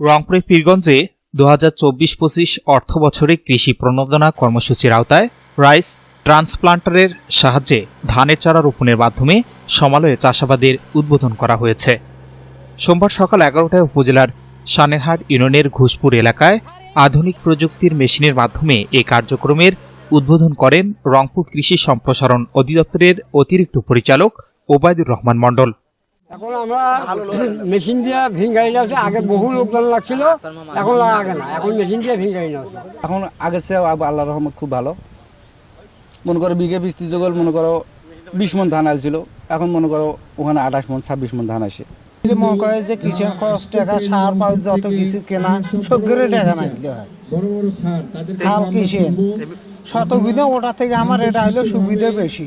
রংপুরের পীরগঞ্জে দু হাজার চব্বিশ পঁচিশ অর্থ বছরে কৃষি প্রণোদনা কর্মসূচির আওতায় রাইস ট্রান্সপ্লান্টারের সাহায্যে ধানের চারা রোপণের মাধ্যমে সমালয়ে চাষাবাদের উদ্বোধন করা হয়েছে। সোমবার সকাল এগারোটায় উপজেলার সানেরহাট ইউনিয়নের ঘুষপুর এলাকায় আধুনিক প্রযুক্তির মেশিনের মাধ্যমে এই কার্যক্রমের উদ্বোধন করেন রংপুর কৃষি সম্প্রসারণ অধিদপ্তরের অতিরিক্ত পরিচালক ওবায়দুর রহমান মণ্ডল। এখন আমরা মেশিন দিয়ে ভিঙ্গাই আছে আগে বহু লোকজন লাগছিল এখন লাগে না এখন মেশিন দিয়ে ভিঙ্গাই না এখন চেয়ে আল্লাহ রহমত খুব ভালো। মনে করো বিঘে বৃষ্টি জগল মনে করো বিশ মন ধান আসছিল। এখন মনে করো ওখানে আঠাশ মন ছাব্বিশ মন ধান আসে। মনে করে যে কৃষক খরচ টাকা সার পাল যত কিছু কেনা সবগুলো টাকা না দিতে হয়। হাল কিসেন শতগুণে ওটা থেকে আমার এটা হলো সুবিধা বেশি।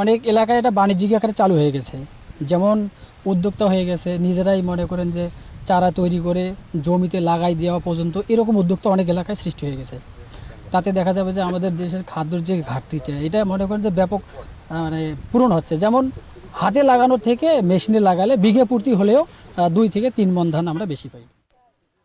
অনেক এলাকায় এটা বাণিজ্যিক আকারে চালু হয়ে গেছে। যেমন উদ্যোক্তা হয়ে গেছে, নিজেরাই মনে করেন যে চারা তৈরি করে জমিতে লাগাই দেওয়া পর্যন্ত এরকম উদ্যোক্তা অনেক এলাকায় সৃষ্টি হয়ে গেছে। তাতে দেখা যাবে যে আমাদের দেশের খাদ্যর যে ঘাটতিটা, এটা মনে করেন যে ব্যাপক মানে পূরণ হচ্ছে। যেমন হাতে লাগানোর থেকে মেশিনে লাগালে বিঘে পূর্তি হলেও দুই থেকে তিন মন ধান আমরা বেশি পাই।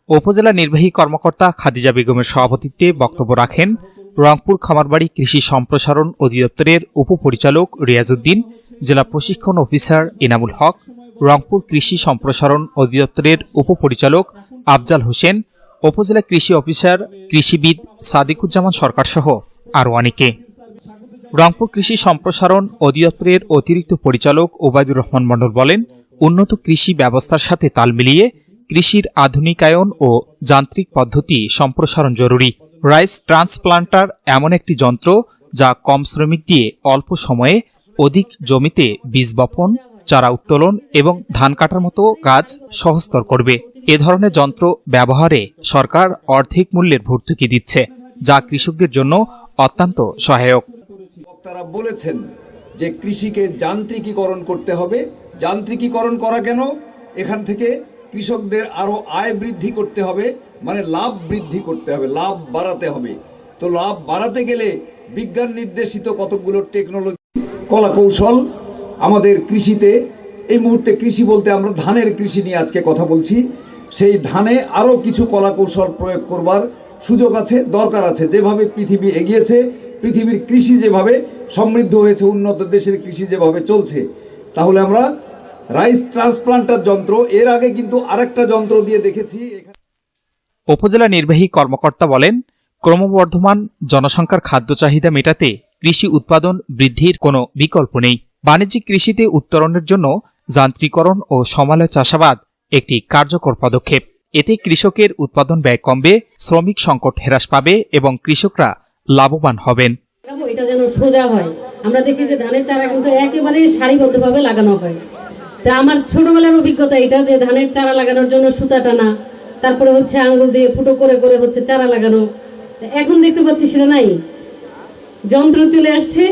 উপজেলা নির্বাহী কর্মকর্তা খাদিজা বেগমের সভাপতিত্বে বক্তব্য রাখেন রংপুর খামারবাড়ি কৃষি সম্প্রসারণ অধিদপ্তরের উপপরিচালক রিয়াজউদ্দিন জেলা প্রশিক্ষণ অফিসার এনামুল হক, রংপুর কৃষি সম্প্রসারণ অধিদপ্তরের উপপরিচালক আফজাল হোসেন, উপজেলা কৃষি অফিসার কৃষিবিদ সাদিকুজ্জামান সরকার সহ আরও অনেকে। রংপুর কৃষি সম্প্রসারণ অধিদপ্তরের অতিরিক্ত পরিচালক ওবায়দুর রহমান মণ্ডল বলেন, উন্নত কৃষি ব্যবস্থার সাথে তাল মিলিয়ে কৃষির আধুনিকায়ন ও যান্ত্রিক পদ্ধতি সম্প্রসারণ জরুরি। রাইস ট্রান্সপ্লান্টার এমন একটি যন্ত্র যা কম শ্রমিক দিয়ে অল্প সময়ে অধিক জমিতে বীজ বপন, চারা উত্তোলন এবং ধান কাটার মতো কাজ সহজতর করবে। এ ধরনের যন্ত্র ব্যবহারে সরকার অর্ধেক মূল্যের ভর্তুকি দিচ্ছে, যা কৃষকদের জন্য অত্যন্ত সহায়ক। বক্তারা বলেছেন যে কৃষিকে যান্ত্রিকীকরণ করতে হবে। যান্ত্রিকীকরণ করা কেন? এখান থেকে কৃষকদের আরও আয় বৃদ্ধি করতে হবে মানে লাভ বৃদ্ধি করতে হবে, লাভ বাড়াতে হবে। তো লাভ বাড়াতে গেলে বিজ্ঞান নির্দেশিত কতগুলো টেকনোলজি কলা কৌশল আমাদের কৃষিতে। এই মুহূর্তে কৃষি বলতে আমরা ধানের কৃষি নিয়ে আজকে কথা বলছি। সেই ধানে আরও কিছু কলা কৌশল প্রয়োগ করবার সুযোগ আছে, দরকার আছে। যেভাবে পৃথিবী এগিয়েছে, পৃথিবীর কৃষি যেভাবে সমৃদ্ধ হয়েছে, উন্নত দেশের কৃষি যেভাবে চলছে, তাহলে আমরা রাইস ট্রান্সপ্লান্টার যন্ত্র, এর আগে কিন্তু আরেকটা যন্ত্র দিয়ে দেখেছি। উপজেলা নির্বাহী কর্মকর্তা বলেন, ক্রমবর্ধমান জনসংখ্যার খাদ্য চাহিদা মেটাতে কৃষি উৎপাদন বৃদ্ধির কোনো বিকল্প নেই। বাণিজ্যিক কৃষিতে উত্তরণের জন্য যান্ত্রিকরণ ও সমালয় চাষাবাদ একটি কার্যকর পদক্ষেপ। এতে কৃষকের উৎপাদন ব্যয় কমবে, শ্রমিক সংকট হ্রাস পাবে এবং কৃষকরা লাভবান হবেন। এটা যেন সোজা হয়। আমরা দেখি যে ধানের চারা কিন্তু একেবারে সারিবদ্ধভাবে লাগানো হয়। তা আমার ছোটবেলার অভিজ্ঞতা এটা যে ধানের চারা লাগানোর জন্য সুতা টানা, তারপরে হচ্ছে আঙ্গুল দিয়ে ফুটো করে করে হচ্ছে চারা লাগানো। এখন দেখতে পাচ্ছি সেটা নাই। যন্ত্র চলে আসছে,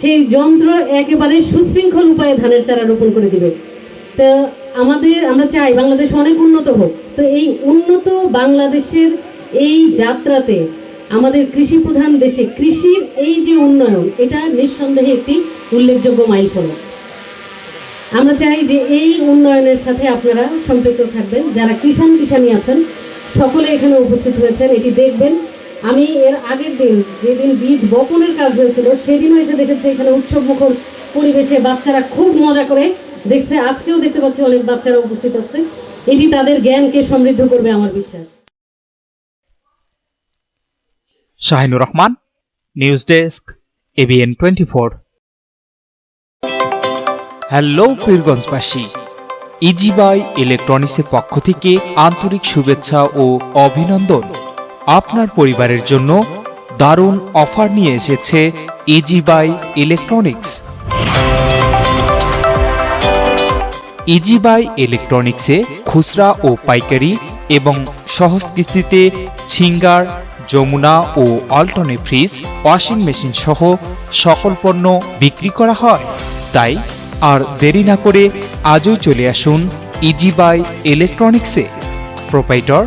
সেই যন্ত্র একেবারে সুশৃঙ্খল উপায়ে ধানের চারা রোপণ করে দিবে। তো আমাদের, আমরা চাই বাংলাদেশ অনেক উন্নত হোক। তো এই উন্নত বাংলাদেশের এই যাত্রাতে আমাদের কৃষি প্রধান দেশে কৃষির এই যে উন্নয়ন, এটা নিঃসন্দেহে একটি উল্লেখযোগ্য মাইলফলক। আমরা চাই যে এই উন্নয়নের সাথে আপনারা সম্পৃক্ত থাকবেন। যারা কিষাণ কিষানি আছেন, সকলে এখানে উপস্থিত হয়েছেন, এটি দেখবেন। আমি এর আগের দিন, যেদিন বীজ বপনের কাজ হয়েছিল, সেদিনও এসে দেখেছি এখানে উৎসব মুখর পরিবেশে বাচ্চারা খুব মজা করে দেখছে। আজকেও দেখতে পাচ্ছি অনেক বাচ্চারা উপস্থিত আছে এটি তাদের জ্ঞানকে সমৃদ্ধ করবে আমার বিশ্বাস। Shahinur Rahman news desk ABN twenty four hello পীরগঞ্জবাসী ইজিবাই ইলেকট্রনিক্সের পক্ষ থেকে আন্তরিক শুভেচ্ছা ও অভিনন্দন। আপনার পরিবারের জন্য দারুণ অফার নিয়ে এসেছে ইজিবাই ইলেকট্রনিক্স। ইজিবাই ইলেকট্রনিক্সে খুচরা ও পাইকারি এবং সহজ কিস্তিতে ছিঙ্গার, যমুনা ও অল্টনে ফ্রিজ, ওয়াশিং মেশিন সহ সকল পণ্য বিক্রি করা হয়। তাই আর দেরি না করে আজই চলে আসুন ইজিবাই ইলেকট্রনিক্সে। প্রোপাইটর